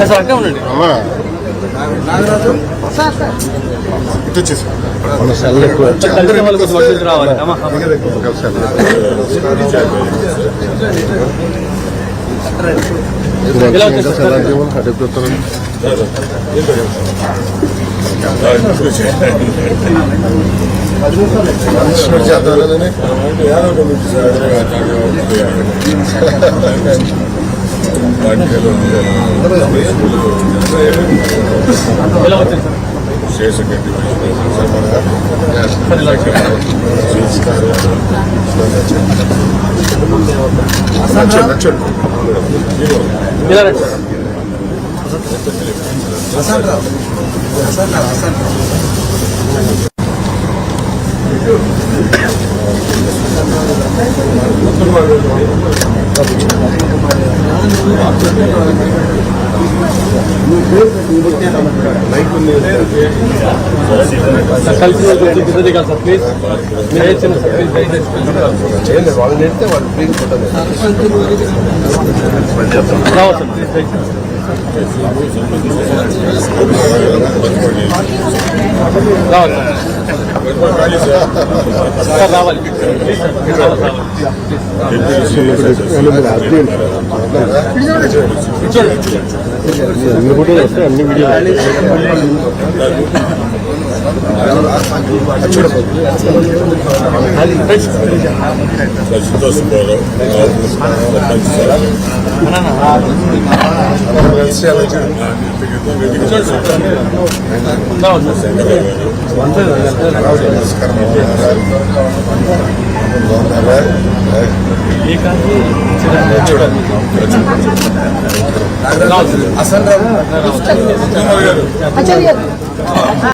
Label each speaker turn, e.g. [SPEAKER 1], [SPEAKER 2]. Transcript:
[SPEAKER 1] sir అంటే ఉండండి
[SPEAKER 2] అమ్మా ఇటు వచ్చేసి
[SPEAKER 1] కలిసిన వాళ్ళకి కొంచెం వర్షం రావాలి
[SPEAKER 2] నచ్చండి నచ్చండి
[SPEAKER 1] సార్ ప్లీజ్ మీరు సార్ ప్లీజ్ దయచేసి
[SPEAKER 3] చేయండి వాళ్ళు నెడితే వాళ్ళు ఫ్రీ పుట్టదు
[SPEAKER 1] ప్లీజ్ దయచేసి تفضل రావాలి
[SPEAKER 2] అన్ని ఫోటోలు వస్తాయి అన్ని వీడియో
[SPEAKER 1] రావాలి రావాలి సార్
[SPEAKER 3] అసలు
[SPEAKER 4] ఆచార్య